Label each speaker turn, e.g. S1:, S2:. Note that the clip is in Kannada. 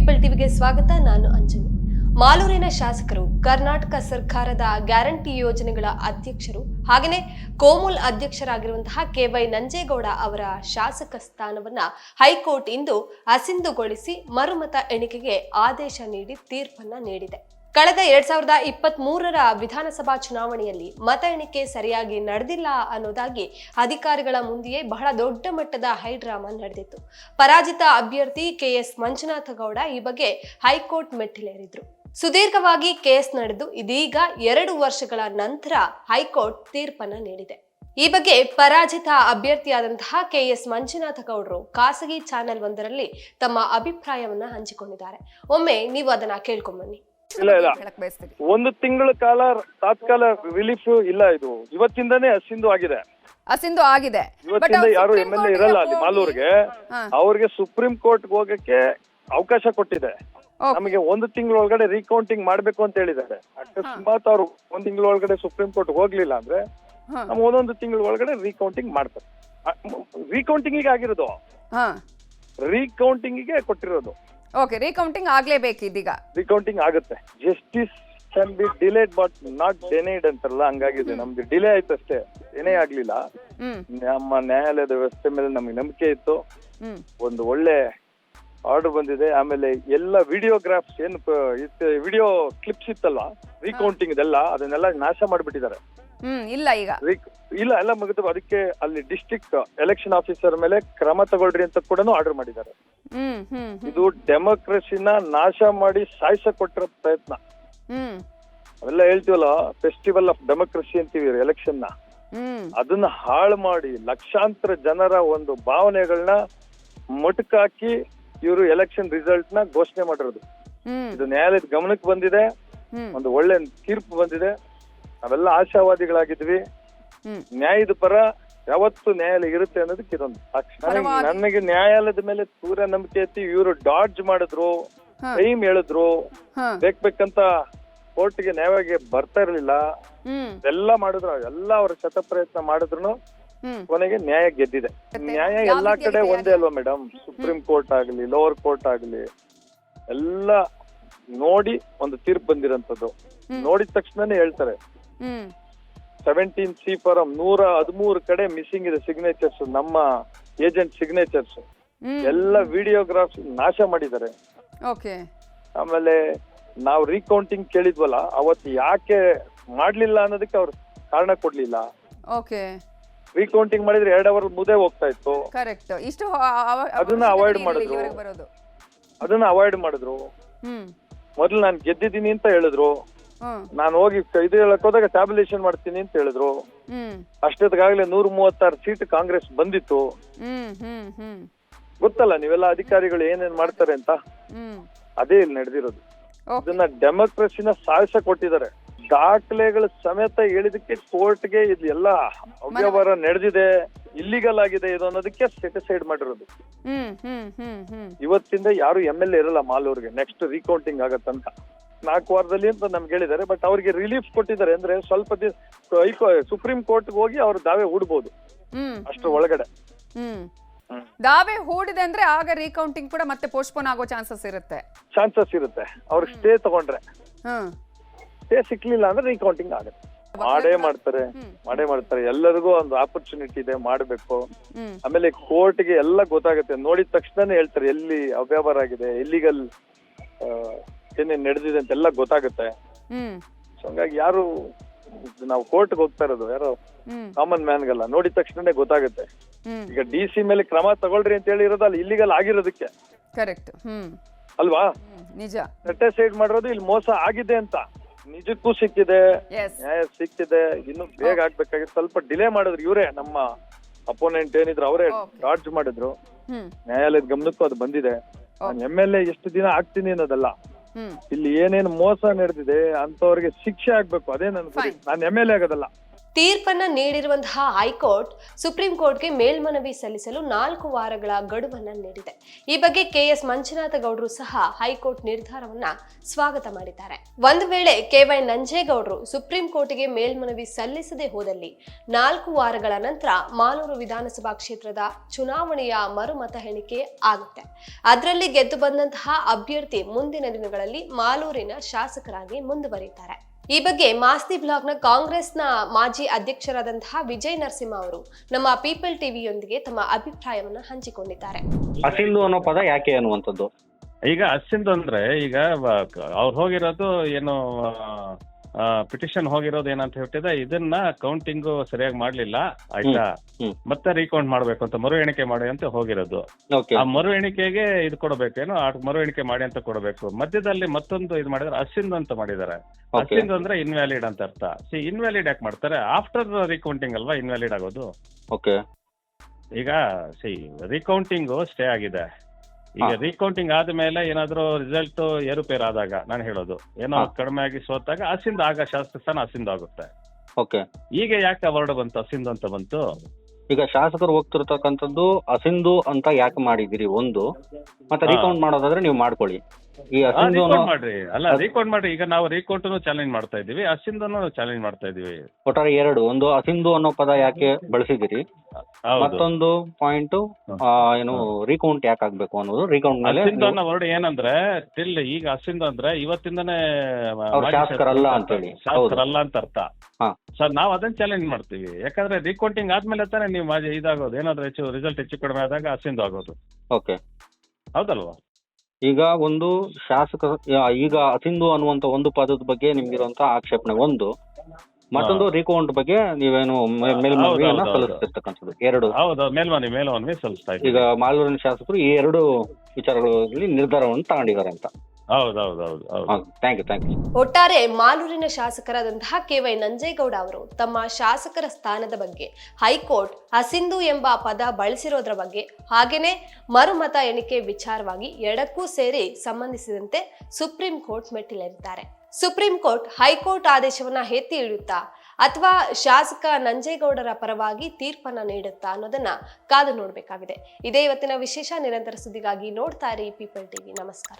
S1: ಪೀಪಲ್ ಟಿವಿಗೆ ಸ್ವಾಗತ, ನಾನು ಅಂಜನಿ ಮಾಲೂರಿನ ಶಾಸಕರು, ಕರ್ನಾಟಕ ಸರ್ಕಾರದ ಗ್ಯಾರಂಟಿ ಯೋಜನೆಗಳ ಅಧ್ಯಕ್ಷರು ಹಾಗೆಯೇ ಕೋಮುಲ್ ಅಧ್ಯಕ್ಷರಾಗಿರುವಂತಹ ಕೆವೈ ನಂಜೇಗೌಡ ಅವರ ಶಾಸಕ ಸ್ಥಾನವನ್ನ ಹೈಕೋರ್ಟ್ ಇಂದು ಅಸಿಂಧುಗೊಳಿಸಿ ಮರುಮತ ಎಣಿಕೆಗೆ ಆದೇಶ ನೀಡಿ ತೀರ್ಪನ್ನ ನೀಡಿದೆ. ಕಳೆದ ಎರಡ್ ಸಾವಿರದ ಇಪ್ಪತ್ತ್ ಮೂರರ ವಿಧಾನಸಭಾ ಚುನಾವಣೆಯಲ್ಲಿ ಮತ ಎಣಿಕೆ ಸರಿಯಾಗಿ ನಡೆದಿಲ್ಲ ಅನ್ನೋದಾಗಿ ಅಧಿಕಾರಿಗಳ ಮುಂದೆಯೇ ಬಹಳ ದೊಡ್ಡ ಮಟ್ಟದ ಹೈಡ್ರಾಮಾ ನಡೆದಿತ್ತು. ಪರಾಜಿತ ಅಭ್ಯರ್ಥಿ ಕೆಎಸ್ ಮಂಜುನಾಥ ಗೌಡ ಈ ಬಗ್ಗೆ ಹೈಕೋರ್ಟ್ ಮೆಟ್ಟಿಲೇರಿದ್ರು. ಸುದೀರ್ಘವಾಗಿ ಕೇಸ್ ನಡೆದು ಇದೀಗ ಎರಡು ವರ್ಷಗಳ ನಂತರ ಹೈಕೋರ್ಟ್ ತೀರ್ಪನ್ನ ನೀಡಿದೆ. ಈ ಬಗ್ಗೆ ಪರಾಜಿತ ಅಭ್ಯರ್ಥಿಯಾದಂತಹ ಕೆ ಎಸ್ ಮಂಜುನಾಥ ಗೌಡರು ಖಾಸಗಿ ಚಾನೆಲ್ ಒಂದರಲ್ಲಿ ತಮ್ಮ ಅಭಿಪ್ರಾಯವನ್ನ ಹಂಚಿಕೊಂಡಿದ್ದಾರೆ. ಒಮ್ಮೆ ನೀವು ಅದನ್ನ ಕೇಳ್ಕೊಂಬನ್ನಿ
S2: ಇಲ್ಲ ಇಲ್ಲ.
S3: ಬಯಸ್ತೀರಿ.
S2: ಒಂದು ತಿಂಗಳ ಕಾಲ ತಾತ್ಕಾಲ ರಿಲೀಫ್ ಇಲ್ಲ ಇದು. ಇವತ್ತಿಂದಾನೇ ಹಸಿಂದು ಆಗಿದೆ.
S3: ಅಸಿಂದು ಆಗಿದೆ.
S2: ಇವತ್ತಿಂದ ಯಾರು ಎಂ ಎಲ್ ಎ ಇರಲ್ಲ ಅಲ್ಲಿ ಮಾಲೂರ್ಗೆ. ಅವ್ರಿಗೆ ಸುಪ್ರೀಂ ಕೋರ್ಟ್ ಹೋಗಕ್ಕೆ ಅವಕಾಶ ಕೊಟ್ಟಿದೆ.
S3: Okay.
S2: ನಮಗೆ ಒಂದು ತಿಂಗಳ ಒಳಗಡೆ ರೀಕೌಂಟಿಂಗ್ ಮಾಡ್ಬೇಕು ಅಂತ ಹೇಳಿದ್ದಾರೆ. ಅಕಸ್ಮಾತ್ ಅವ್ರು ಒಂದ್ ತಿಂಗಳ ಒಳಗಡೆ ಸುಪ್ರೀಂ ಕೋರ್ಟ್ ಹೋಗ್ಲಿಲ್ಲ ಅಂದ್ರೆ
S3: ಹಾ.
S2: ನಮ್ಮ ಒಂದೊಂದು ತಿಂಗಳ ಒಳಗಡೆ ರೀಕೌಂಟಿಂಗ್ ಮಾಡ್ತಾರೆ ರೀಕೌಂಟಿಂಗ್ ಆಗಿರೋದು.
S3: ಹಾ.
S2: ರೀಕೌಂಟಿಂಗ್ಗೆ ಕೊಟ್ಟಿರೋದು.
S3: ಓಕೆ ರೀಕೌಂಟಿಂಗ್ ಆಗ್ಲೇಬೇಕು ಇದೀಗ.
S2: ರೀಕೌಂಟಿಂಗ್ ಆಗುತ್ತೆ. Justice can be delayed but not denied ಅಂತಾರಲ್ಲ ಹಂಗಾಗಿದೆ. ನಮ್ಗೆ ಡಿಲೇ ಆಯ್ತು ಅಷ್ಟೇ. ಏನೇ ಆಗ್ಲಿಲ್ಲ. ನಮ್ಮ ನ್ಯಾಯಾಲಯದ ವ್ಯವಸ್ಥೆ ಮೇಲೆ ನಮಗೆ ನಂಬಿಕೆ ಇತ್ತು. ಒಂದು ಒಳ್ಳೆ ಆರ್ಡರ್ ಬಂದಿದೆ. ಆಮೇಲೆ ಎಲ್ಲ ವಿಡಿಯೋಗ್ರಾಫ್ಸ್ ಏನು ವಿಡಿಯೋ ಕ್ಲಿಪ್ಸ್ ಇತ್ತಲ್ವಾ? ರೀಕೌಂಟಿಂಗ್ ಇದೆಲ್ಲ ಅದನ್ನೆಲ್ಲ ನಾಶ ಮಾಡಿಬಿಟ್ಟಿದ್ದಾರೆ.
S3: ಹ್ಮ್ ಇಲ್ಲ ಈಗ.
S2: ಇಲ್ಲ ಎಲ್ಲ ಮುಗಿದು ಅದಕ್ಕೆ ಅಲ್ಲಿ ಡಿಸ್ಟ್ರಿಕ್ಟ್ ಎಲೆಕ್ಷನ್ ಆಫೀಸರ್ ಮೇಲೆ ಕ್ರಮ ತಗೊಳ್ರಿ ಅಂತ ಕೂಡ ಆರ್ಡರ್ ಮಾಡಿದ್ದಾರೆ. ಇದು ಡೆಮೋಕ್ರಸಿನ ನಾಶ ಮಾಡಿ ಸಾಯಿಸ ಕೊಟ್ಟಿರೋ ಪ್ರಯತ್ನ ಅವೆಲ್ಲ ಹೇಳ್ತೀವಲ್ಲ ಫೆಸ್ಟಿವಲ್ ಆಫ್ ಡೆಮೋಕ್ರಸಿ ಅಂತೀವಿ
S3: ಎಲೆಕ್ಷನ್ನ.
S2: ಅದನ್ನ ಹಾಳು ಮಾಡಿ ಲಕ್ಷಾಂತರ ಜನರ ಒಂದು ಭಾವನೆಗಳನ್ನ ಮೊಟಕಾಕಿ ಇವರು ಎಲೆಕ್ಷನ್ ರಿಸಲ್ಟ್ನ ಘೋಷಣೆ ಮಾಡಿರೋದು. ಇದು ನ್ಯಾಯಾಲಯದ ಗಮನಕ್ಕೆ ಬಂದಿದೆ. ಒಂದು ಒಳ್ಳೆ ತೀರ್ಪು ಬಂದಿದೆ. ನಾವೆಲ್ಲ ಆಶಾವಾದಿಗಳಾಗಿದ್ವಿ. ನ್ಯಾಯದ ಪರ ಯಾವತ್ತು ನ್ಯಾಯಾಲಯ ಇರುತ್ತೆ ಅನ್ನೋದಕ್ಕೆ ಇದೊಂದು ಸಾಕ್ಷಿ. ನನಗೆ- ನ್ಯಾಯಾಲಯದ ಮೇಲೆ ಸೂರ್ಯ ನಂಬಿಕೆ ಐತಿ ಇವರು ಡಾಡ್ಜ್ ಮಾಡಿದ್ರು. ಟೈಮ್ ಹೇಳಿದ್ರು. ಬೇಕಂತ ಕೋರ್ಟ್ಗೆ ನ್ಯಾಯವಾಗಿ ಬರ್ತಾ ಇರ್ಲಿಲ್ಲ. ಎಲ್ಲ ಮಾಡಿದ್ರು. ಎಲ್ಲ ಅವ್ರ ಶತ ಪ್ರಯತ್ನ ಮಾಡಿದ್ರು ಕೊನೆಗೆ ನ್ಯಾಯ ಗೆದ್ದಿದೆ. ನ್ಯಾಯ ಎಲ್ಲಾ ಕಡೆ ಒಂದೇ ಅಲ್ವಾ ಮೇಡಮ್ ಸುಪ್ರೀಂ ಕೋರ್ಟ್ ಆಗಲಿ ಲೋವರ್ ಕೋರ್ಟ್ ಆಗಲಿ ಎಲ್ಲ ನೋಡಿ ಒಂದು ತೀರ್ಪು
S3: ಬಂದಿರಂತದ್ದು.
S2: ನೋಡಿದ ತಕ್ಷಣನೇ ಹೇಳ್ತಾರೆ. ಸೆವೆಂಟೀನ್ ಸಿ ಫಾರಂ ನೂರ ಹದಿಮೂರು ಕಡೆ ಮಿಸ್ಸಿಂಗ್ ಇದೆ ಸಿಗ್ನೇಚರ್ಸ್ ನಮ್ಮ ಏಜೆಂಟ್ ಸಿಗ್ನೇಚರ್ಸ್ ಎಲ್ಲ ವಿಡಿಯೋಗ್ರಾಫ್ಸ್ ನಾಶ ಮಾಡಿದ್ದಾರೆ.
S3: ಓಕೆ
S2: ಆಮೇಲೆ ನಾವು ರೀಕೌಂಟಿಂಗ್ ಕೇಳಿದ್ವಲ್ಲ ಅವತ್ತು ಯಾಕೆ ಮಾಡ್ಲಿಲ್ಲ ಅನ್ನೋದಕ್ಕೆ ಅವ್ರು ಕಾರಣ ಕೊಡ್ಲಿಲ್ಲ.
S3: ಓಕೆ
S2: ರೀಕೌಂಟಿಂಗ್ ಮಾಡಿದ್ರೆ ಎರಡ್ ಅವರ್ ಮುದೆ ಹೋಗ್ತಾ ಇತ್ತು.
S3: ಕರೆಕ್ಟ್ ಇಷ್ಟು
S2: ಅದನ್ನ
S3: ಅವಾಯ್ಡ್
S2: ಮಾಡಿದ್ರು. ಅದನ್ನ ಅವಾಯ್ಡ್ ಮಾಡಿದ್ರು. ಮೊದಲು ನಾನು ಗೆದ್ದಿದ್ದೀನಿ ಅಂತ ಹೇಳಿದ್ರು. ನಾನು ಹೋಗಿ ಇದು ಹೇಳಕ್ ಹೋದಾಗ ಟ್ಯಾಬ್ಯುಲೇಷನ್ ಮಾಡ್ತೀನಿ ಅಂತ ಹೇಳಿದ್ರು. ಅಷ್ಟೊತ್ತಿಗಾಗ್ಲೇ ನೂರ ಮೂವತ್ತಾರು ಸೀಟ್ ಕಾಂಗ್ರೆಸ್ ಬಂದಿತ್ತು. ಗೊತ್ತಲ್ಲ ನೀವೆಲ್ಲ ಅಧಿಕಾರಿಗಳು ಏನೇನ್ ಮಾಡ್ತಾರೆ ಅಂತ? ಅದೇ ಇಲ್ಲಿ ನಡೆದಿರೋದು. ಇದನ್ನ ಡೆಮೋಕ್ರಸಿನ ಸಾಹಸ ಕೊಟ್ಟಿದ್ದಾರೆ. ದಾಖಲೆಗಳ ಸಮೇತ ಹೇಳಿದಕ್ಕೆ ಕೋರ್ಟ್ಗೆ ಇದು ಎಲ್ಲ ಅವ್ಯವಹಾರ ನಡೆದಿದೆ. ಇಲ್ಲಿಗಲ್ ಆಗಿದೆ ಇದು ಅನ್ನೋದಕ್ಕೆ ಸೆಟಿಸೈಡ್ ಮಾಡಿರೋದು. ಇವತ್ತಿಂದ ಯಾರು ಎಂ ಎಲ್ ಎ ಇರಲ್ಲ ಮಾಲೂರ್ಗೆ ನೆಕ್ಸ್ಟ್ ರೀಕೌಂಟಿಂಗ್ ಆಗತ್ತಂತ. ನಾಲ್ಕು ವಾರದಲ್ಲಿ ಅಂತ ನಮ್ಗೆ ಹೇಳಿದ್ದಾರೆ. ಬಟ್ ಅವ್ರಿಗೆ ರಿಲೀಫ್ ಕೊಟ್ಟಿದ್ದಾರೆ ಅಂದ್ರೆ ಸ್ವಲ್ಪ ದಿನ ಸುಪ್ರೀಂ ಕೋರ್ಟ್ಗೆ ಹೋಗಿ ಅವರು ದಾವೆ ಹೂಡ್ಬೋದು. ಅಷ್ಟು ಒಳಗಡೆ.
S3: ದಾವೆ ಹೂಡಿದೆ ಅಂದ್ರೆ ಆಗ ರೀಕೌಂಟಿಂಗ್ ಕೂಡ ಮತ್ತೆ ಪೋಸ್ಟ್ಪೋನ್ ಆಗೋ ಚಾನ್ಸಸ್ ಇರುತ್ತೆ.
S2: ಚಾನ್ಸಸ್ ಇರುತ್ತೆ. ಅವ್ರಿಗೆ ಸ್ಟೇ ತಗೊಂಡ್ರೆ. ಸ್ಟೇ ಸಿಕ್ಲಿಲ್ಲ ಅಂದ್ರೆ ರೀಕೌಂಟಿಂಗ್ ಆಗುತ್ತೆ. ಮಾಡೇ ಮಾಡ್ತಾರೆ. ಮಾಡೇ ಮಾಡ್ತಾರೆ. ಎಲ್ಲರಿಗೂ ಒಂದು ಆಪರ್ಚುನಿಟಿ ಇದೆ ಮಾಡ್ಬೇಕು. ಆಮೇಲೆ ಕೋರ್ಟ್ಗೆ ಎಲ್ಲ ಗೊತ್ತಾಗುತ್ತೆ. ನೋಡಿದ ತಕ್ಷಣನೇ ಹೇಳ್ತಾರೆ ಎಲ್ಲಿ ಅವ್ಯವಹಾರ ಆಗಿದೆ ಎಲ್ಲಿಗಲ್ ಏನೇನ್ ನಡೆದಿದೆ ಅಂತೆಲ್ಲ ಗೊತ್ತಾಗುತ್ತೆ.
S3: ಹ್ಮ್.
S2: ಸೊ ಹಂಗಾಗಿ ಯಾರು ನಾವು ಕೋರ್ಟ್ ಹೋಗ್ತಾ ಇರೋದು ಯಾರು
S3: ಕಾಮನ್
S2: ಕಾಮನ್ ಮ್ಯಾನ್ಗಲ್ಲ ನೋಡಿದ ತಕ್ಷಣನೇ ಗೊತ್ತಾಗುತ್ತೆ.
S3: ಹ್ಮ್.
S2: ಈಗ ಡಿ ಸಿ ಮೇಲೆ ಕ್ರಮ ತಗೊಳ್ರಿ ಅಂತ ಹೇಳಿರೋದು ಅಲ್ಲಿ ಇಲ್ಲಿಗಲ್ ಆಗಿರೋದಕ್ಕೆ.
S3: ಕರೆಕ್ಟ್ ಹ್ಮ್.
S2: ಅಲ್ವಾ?
S3: ಹ್ಮ್ ನಿಜ.
S2: ಸೈಡ್ ಮಾಡಿರೋದು ಇಲ್ಲಿ ಮೋಸ ಆಗಿದೆ ಅಂತ. ನಿಜಕ್ಕೂ ಸಿಕ್ಕಿದೆ.
S3: ಎಸ್
S2: ನ್ಯಾಯ ಸಿಕ್ಕಿದೆ. ಇನ್ನು ಬೇಗ ಆಗ್ಬೇಕಾಗಿತ್ತು. ಸ್ವಲ್ಪ ಡಿಲೇ ಮಾಡಿದ್ರು ಇವರೇ ನಮ್ಮ ಅಪೋನೆಂಟ್ ಏನಿದ್ರು ಅವರೇ
S3: Okay.
S2: ಚಾರ್ಜ್ ಮಾಡಿದ್ರು.
S3: ಹ್ಮ್.
S2: ನ್ಯಾಯಾಲಯದ ಗಮನಕ್ಕೂ ಅದು ಬಂದಿದೆ. ನಾನು ಎಂ ಎಲ್ ಎ ಎಷ್ಟು ದಿನ ಆಗ್ತೀನಿ ಅನ್ನೋದಲ್ಲ. ಇಲ್ಲಿ ಏನೇನು ಮೋಸ ನಡೆದಿದೆ ಅಂತವ್ರಿಗೆ ಶಿಕ್ಷೆ ಆಗ್ಬೇಕು ಅದೇ ನನ್ ನಾನು ಎಂ ಎಲ್ ಎ ಆಗೋದಲ್ಲ.
S1: ತೀರ್ಪನ್ನ ನೀಡಿರುವಂತಹ ಹೈಕೋರ್ಟ್ ಸುಪ್ರೀಂ ಕೋರ್ಟ್ಗೆ ಮೇಲ್ಮನವಿ ಸಲ್ಲಿಸಲು ನಾಲ್ಕು ವಾರಗಳ ಗಡುವನ್ನು ನೀಡಿದೆ. ಈ ಬಗ್ಗೆ ಕೆ ಎಸ್ ಮಂಜುನಾಥ ಗೌಡರು ಸಹ ಹೈಕೋರ್ಟ್ ನಿರ್ಧಾರವನ್ನ ಸ್ವಾಗತ ಮಾಡಿದ್ದಾರೆ. ಒಂದು ವೇಳೆ ಕೆ ವೈ ನಂಜೇಗೌಡರು ಸುಪ್ರೀಂ ಕೋರ್ಟ್ಗೆ ಮೇಲ್ಮನವಿ ಸಲ್ಲಿಸದೆ ಹೋದಲ್ಲಿ ನಾಲ್ಕು ವಾರಗಳ ನಂತರ ಮಾಲೂರು ವಿಧಾನಸಭಾ ಕ್ಷೇತ್ರದ ಚುನಾವಣೆಯ ಮರುಮತ ಎಣಿಕೆ ಆಗುತ್ತೆ. ಅದರಲ್ಲಿ ಗೆದ್ದು ಬಂದಂತಹ ಅಭ್ಯರ್ಥಿ ಮುಂದಿನ ದಿನಗಳಲ್ಲಿ ಮಾಲೂರಿನ ಶಾಸಕರಾಗಿ ಮುಂದುವರಿತಾರೆ ಈ ಬಗ್ಗೆ ಮಾಸ್ತಿ ಬ್ಲಾಗ್ನ ಕಾಂಗ್ರೆಸ್ನ ಮಾಜಿ ಅಧ್ಯಕ್ಷರಾದಂತಹ ವಿಜಯ್ ನರಸಿಂಹ ಅವರು ನಮ್ಮ ಪೀಪಲ್ ಟಿವಿಯೊಂದಿಗೆ ತಮ್ಮ ಅಭಿಪ್ರಾಯವನ್ನ ಹಂಚಿಕೊಂಡಿದ್ದಾರೆ.
S4: ಅಸಿಂಧು ಅನ್ನೋ ಪದ ಯಾಕೆ ಅನ್ನುವಂಥದ್ದು?
S5: ಈಗ ಅಸಿಂದು ಅಂದ್ರೆ ಈಗ ಅವ್ರು ಹೋಗಿರೋದು ಏನು ಪಿಟಿಷನ್ ಹೋಗಿರೋದು ಏನಂತ ಹೇಳ್ತಿದೆ ಇದನ್ನ ಕೌಂಟಿಂಗ್ ಸರಿಯಾಗಿ ಮಾಡ್ಲಿಲ್ಲ ಆಯ್ತಾ? ಮತ್ತೆ ರೀಕೌಂಟ್ ಮಾಡ್ಬೇಕು ಅಂತ ಮರು ಎಣಿಕೆ ಮಾಡಿ ಅಂತ ಹೋಗಿರೋದು.
S4: ಓಕೆ
S5: ಆ ಮರು ಎಣಿಕೆಗೆ ಇದು ಕೊಡಬೇಕೇನು ಆ ಮರು ಎಣಿಕೆ ಮಾಡಿ ಅಂತ ಕೊಡಬೇಕು. ಮಧ್ಯದಲ್ಲಿ ಮತ್ತೊಂದು ಇದು ಮಾಡಿದ್ರೆ ಅಸಿಂದು ಅಂತ ಮಾಡಿದ್ದಾರೆ.
S4: ಅಸಿಂದ್
S5: ಅಸಿಂದು ಅಂದ್ರೆ ಇನ್ವ್ಯಾಲಿಡ್ ಅಂತ ಅರ್ಥ. ಸಿ ಇನ್ವ್ಯಾಲಿಡ್ ಯಾಕೆ ಮಾಡ್ತಾರೆ? ಆಫ್ಟರ್ ರೀಕೌಂಟಿಂಗ್ ಅಲ್ವಾ ಇನ್ವ್ಯಾಲಿಡ್ ಆಗೋದು?
S4: ಓಕೆ
S5: ಈಗ ಸಿ ರೀಕೌಂಟಿಂಗ್ ಸ್ಟೇ ಆಗಿದೆ. ಈಗ. ರೀಕೌಂಟಿಂಗ್ ಆದ್ಮೇಲೆ ಏನಾದ್ರೂ ರಿಸಲ್ಟ್ ಏರುಪೇರು ಆದಾಗ ನಾನು ಹೇಳೋದು ಏನೋ. ಕಡಿಮೆ ಆಗಿ ಸೋತಾಗ ಅಸಿಂದ ಆಗ ಶಾಸಕ ಸ್ಥಾನ ಅಸಿಂದ ಆಗುತ್ತೆ
S4: ಓಕೆ
S5: ಈಗ ಯಾಕೆ ಅವಾರ್ಡ್ ಬಂತು ಅಸಿಂದ ಅಂತ ಬಂತು
S4: ಈಗ ಶಾಸಕರು ಹೋಗ್ತಿರ್ತಕ್ಕಂಥದ್ದು ಅಸಿಂಧು ಅಂತ ಯಾಕೆ ಮಾಡಿದಿರಿ ಒಂದು ಮತ್ತೆ. ರೀಕೌಂಟ್ ಮಾಡೋದಾದ್ರೆ ನೀವು ಮಾಡ್ಕೊಳ್ಳಿ ಈ ಅಸಿಂಧು
S5: ಮಾಡ್ರಿ. ಅಲ್ಲ ರೀಕೌಂಟ್ ಮಾಡ್ರಿ. ಈಗ ನಾವು ರೀಕೌಂಟ್ ಚಾಲೆಂಜ್ ಮಾಡ್ತಾ ಇದೀವಿ ಅಸಿಂದನು ಚಾಲೆಂಜ್ ಮಾಡ್ತಾ ಇದೀವಿ
S4: ಒಟ್ಟಾರೆ ಎರಡು. ಒಂದು ಅಸಿಂಧು ಅನ್ನೋ ಪದ ಯಾಕೆ ಬಳಸಿದಿರಿ
S5: ಹೌದು.
S4: ಮತ್ತೊಂದು ಪಾಯಿಂಟ್ ಏನು ರೀಕೌಂಟ್ ಯಾಕೆ ಆಗ್ಬೇಕು ಅನ್ನೋದು ರೀಕೌಂಟ್ ಮೇಲೆ
S5: ಅಸಿಂದ್ ಅನ್ನೋ ವರ್ಡ್ ಏನಂದ್ರೆ ಟಿಲ್ ಈಗ ಅಸಿಂಧು ಅಂದ್ರೆ ಇವತ್ತಿಂದನೇ
S4: ಅವ್ರು
S5: ಮಾಜಿ
S4: ಶಾಸಕರಲ್ಲ
S5: ಶಾಸಕರು
S4: ಅಂತೇಳಿ.
S5: ಶಾಸಕರಲ್ಲ ಅಂತ ಅರ್ಥ.
S4: ಹಾ.
S5: ಸರ್ ನಾವು ಅದನ್ನ ಚಾಲೆಂಜ್ ಮಾಡ್ತೀವಿ. ಯಾಕಂದ್ರೆ ರೀಕೌಂಟಿಂಗ್ ಆದ್ಮೇಲೆ ತಾನೇ ನೀವು ಮಾಜಿ ಇದಾಗೋದು. ಏನಾದ್ರು ಹೆಚ್ಚು ರಿಸಲ್ಟ್ ಹೆಚ್ಚು ಕಡಿಮೆ ಆದಾಗ ಅಸಿಂದ್ ಆಗೋದು.
S4: ಓಕೆ
S5: ಹೌದಲ್ವಾ?
S4: ಈಗ ಒಂದು ಶಾಸಕ ಈಗ ಅಸಿಂಧು ಅನ್ನುವಂತ ಒಂದು ಪದದ ಬಗ್ಗೆ ನಿಮ್ಗಿರುವಂತ ಆಕ್ಷೇಪಣೆ ಒಂದು. ಮತ್ತೊಂದು ರಿಕೌಂಟ್ ಬಗ್ಗೆ ನೀವೇನು ಮೇಲ್ಮನವಿಯನ್ನ. ಸಲ್ಲಿಸ್ತಿರ್ತಕ್ಕಂಥದ್ದು ಎರಡು.
S5: ಹೌದು ಮೇಲ್ಮನೆ ಮೇಲ್ಮನವಿ ಸಲ್ಲಿಸ್ತಾ
S4: ಈಗ ಮಾಲೂರಿನ ಶಾಸಕರು ಈ ಎರಡು ವಿಚಾರಗಳಲ್ಲಿ ನಿರ್ಧಾರವನ್ನು ತಗೊಂಡಿದ್ದಾರೆ ಅಂತ.
S5: ಹೌದು ಹೌದು. ಹೌದು ಹೌದು
S4: ಥ್ಯಾಂಕ್ ಯು ಥ್ಯಾಂಕ್ ಯು
S1: ಒಟ್ಟಾರೆ ಮಾಲೂರಿನ ಶಾಸಕರಾದಂತಹ ಕೆವೈ ನಂಜೇಗೌಡ ಅವರು ತಮ್ಮ ಶಾಸಕರ ಸ್ಥಾನದ ಬಗ್ಗೆ ಹೈಕೋರ್ಟ್ ಹಸಿಂದು ಎಂಬ ಪದ ಬಳಸಿರೋದ್ರ ಬಗ್ಗೆ ಹಾಗೇನೆ ಮರುಮತ ಎಣಿಕೆ ವಿಚಾರವಾಗಿ ಎಡಕ್ಕೂ ಸೇರಿ ಸಂಬಂಧಿಸಿದಂತೆ ಸುಪ್ರೀಂ ಕೋರ್ಟ್ ಮೆಟ್ಟಿಲೇರಿದ್ದಾರೆ. ಸುಪ್ರೀಂ ಕೋರ್ಟ್ ಹೈಕೋರ್ಟ್ ಆದೇಶವನ್ನ ಎತ್ತಿ ಇಡುತ್ತಾ ಅಥವಾ ಶಾಸಕ ನಂಜೇಗೌಡರ ಪರವಾಗಿ ತೀರ್ಪನ್ನ ನೀಡುತ್ತಾ ಅನ್ನೋದನ್ನ ಕಾದು ನೋಡಬೇಕಾಗಿದೆ. ಇದೇ ಇವತ್ತಿನ ವಿಶೇಷ ನಿರಂತರ ಸುದ್ದಿಗಾಗಿ ನೋಡ್ತಾ ಇರಿ ಪೀಪಲ್ ಟಿವಿ ನಮಸ್ಕಾರ.